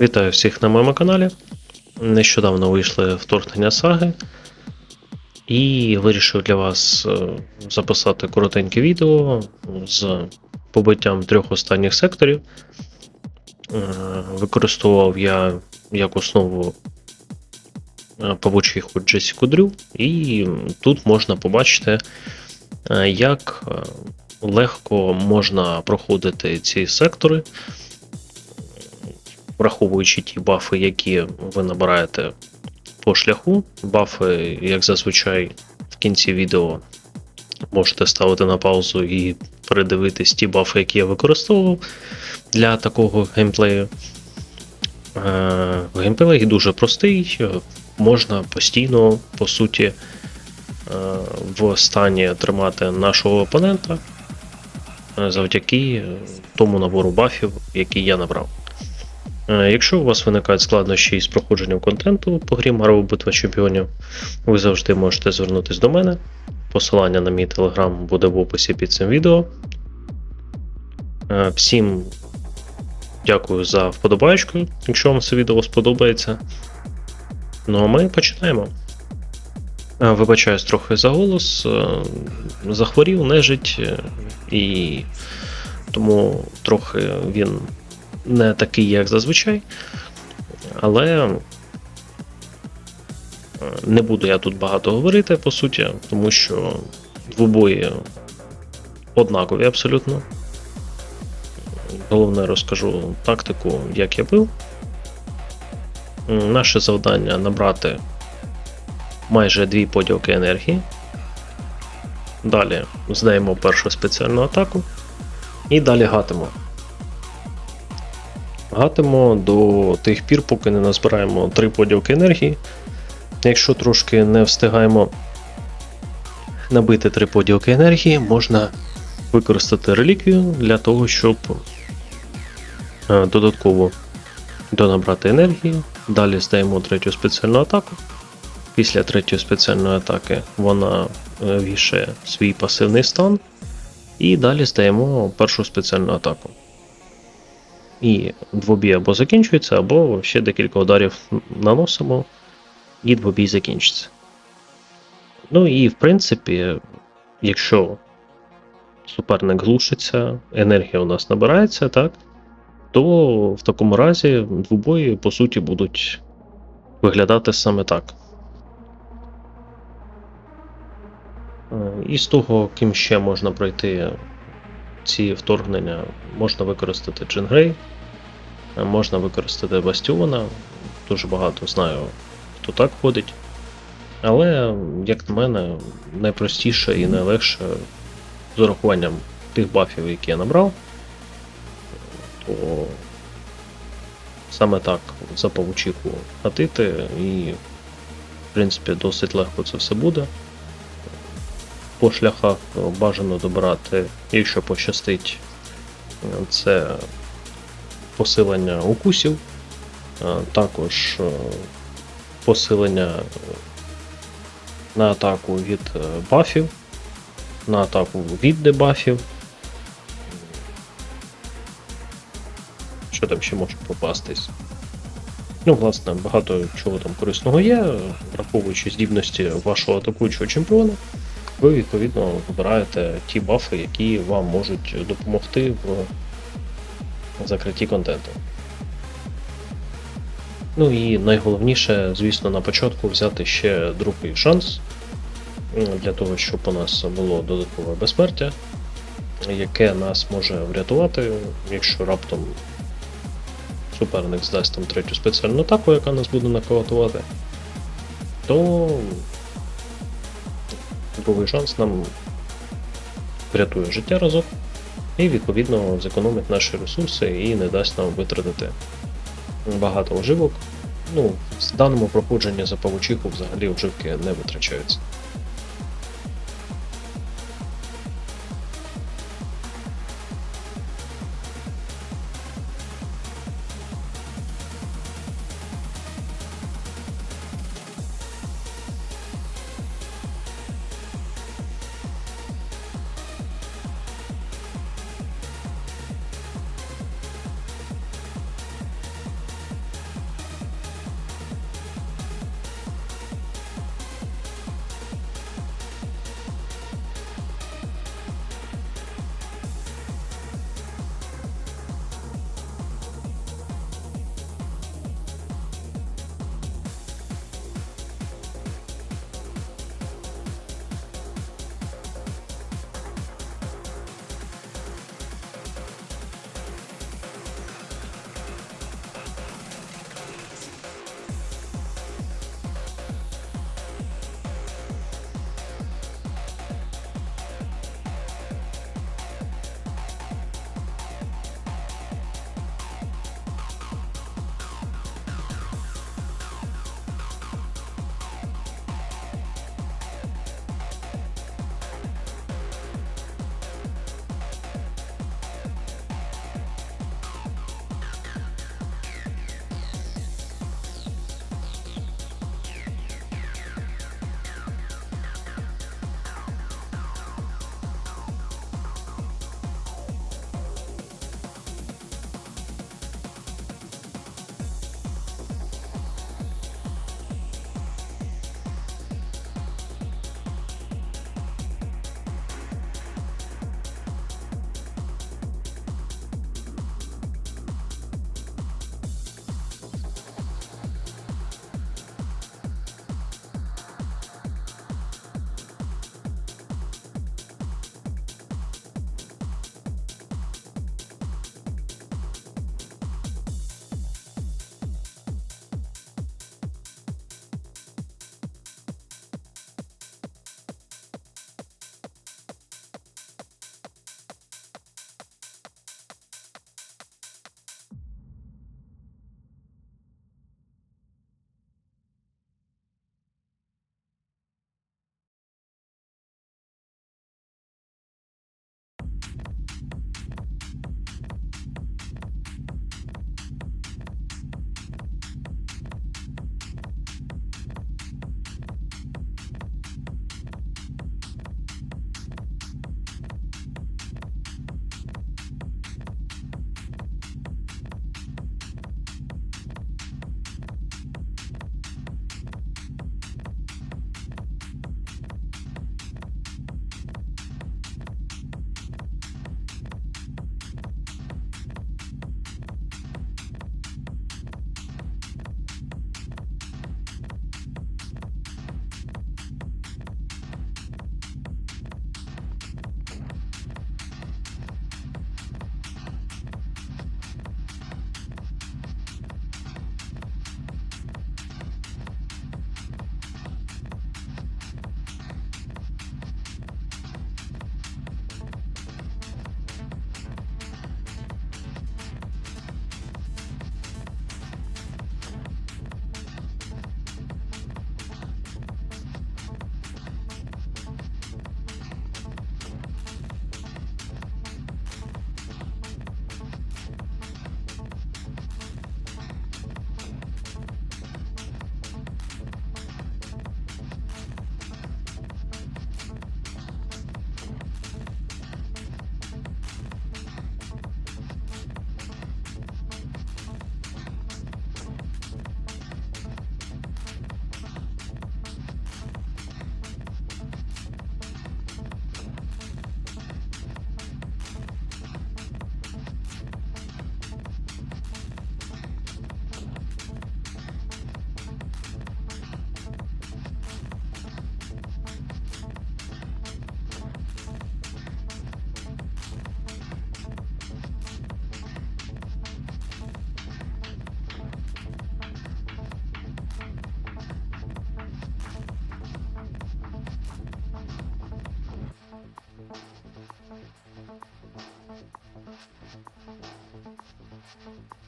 Вітаю всіх на моєму каналі. Нещодавно вийшли вторгнення саги. І вирішив для вас е, записати коротеньке відео з побиттям трьох останніх секторів. Е, Використовував я як основу е, павучиху Джесіку Дрю, і тут можна побачити, як легко можна проходити ці сектори враховуючи ті бафи, які ви набираєте по шляху. Бафи, як зазвичай, в кінці відео можете ставити на паузу і передивитись ті бафи, які я використовував для такого геймплею. Е, Геймплей дуже простий, можна постійно, по суті, е, в стані тримати нашого опонента е, завдяки тому набору бафів, який я набрав. Е, Якщо у вас виникають складнощі із проходженням контенту по грі Марvel Битва Чемпіонів, ви завжди можете звернутися до мене. Посилання на мій телеграм буде в описі під цим відео. Е, Всім дякую за вподобайку, якщо вам це відео сподобається. Ну а ми починаємо. Е, Вибачаюсь трохи за голос. Захворів, нежить, і тому трохи він не такий, як зазвичай. Але е, не буду я тут багато говорити, по суті, тому що двобої однакові абсолютно. Головне розкажу тактику, як я бив. Наше завдання набрати майже дві поділки енергії. Далі здаємо першу спеціальну атаку. І далі гатимо. Гатимо до тих пір, поки не назбираємо три поділки енергії. Якщо трошки не встигаємо набити три поділки енергії, можна використати реліквію для того, щоб е, додатково донабрати енергії. Далі здаємо третю спеціальну атаку. Після третьої спеціальної атаки вона е, вішає свій пасивний стан. І далі здаємо першу спеціальну атаку. І двобій або закінчується, або ще декілька ударів наносимо, і двобій закінчиться. Ну і в принципі, якщо суперник глушиться, енергія у нас набирається, так, то в такому разі двобої, по суті, будуть виглядати саме так. Е, І з того, ким ще можна пройти ці вторгнення, можна використати Джингрей, можна використати Бастіона. Дуже багато знаю, хто так ходить. Але, як на мене, найпростіше і найлегше з урахуванням тих бафів, які я набрав, то саме так за павучиху гатити, і, в принципі, досить легко це все буде. По шляхах бажано добирати, якщо пощастить, це посилення укусів, також е, посилення на атаку від е, бафів, на атаку від дебафів. Що там ще може попастись? Ну, власне, багато чого там корисного є, враховуючи здібності вашого атакуючого чемпіона, ви відповідно вибираєте ті бафи, які вам можуть допомогти в закритті контенту. Ну і найголовніше, звісно, на початку взяти ще другий шанс для того, щоб у нас було додаткове безсмертя, яке нас може врятувати, якщо раптом суперник здасть там третю спеціальну атаку, яка нас буде нокаутувати, то другий шанс нам врятує життя разок і відповідно зекономить наші ресурси і не дасть нам витратити багато оживок. Ну, в даному проходженні за павучиху взагалі оживки не витрачаються.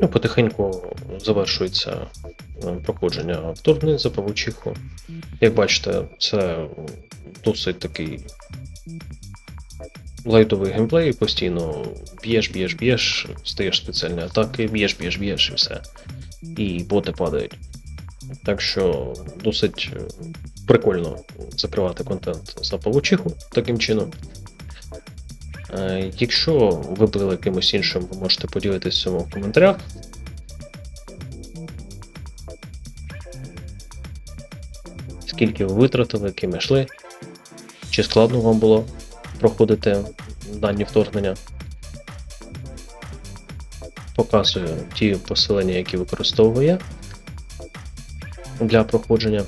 Ну, потихеньку завершується е, проходження вторгнення за Павучиху. Як бачите, це досить такий лайтовий геймплей, постійно б'єш, б'єш, б'єш, стаєш спеціальні атаки, б'єш, б'єш, б'єш і все. І боти падають. Так що досить е, прикольно закривати контент за Павучиху таким чином. Е, Якщо ви були якимось іншим, ви можете поділитися цьому в коментарях. Скільки ви витратили, якими йшли, чи складно вам було проходити дані вторгнення. Показую ті посилання, які використовую я для проходження.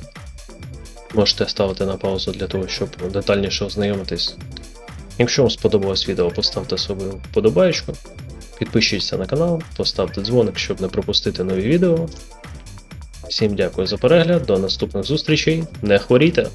Можете ставити на паузу для того, щоб детальніше ознайомитись Якщо вам сподобалось відео, поставте собі вподобаєчку, підпишіться на канал, поставте дзвоник, щоб не пропустити нові відео. Всім дякую за перегляд, до наступних зустрічей, не хворійте!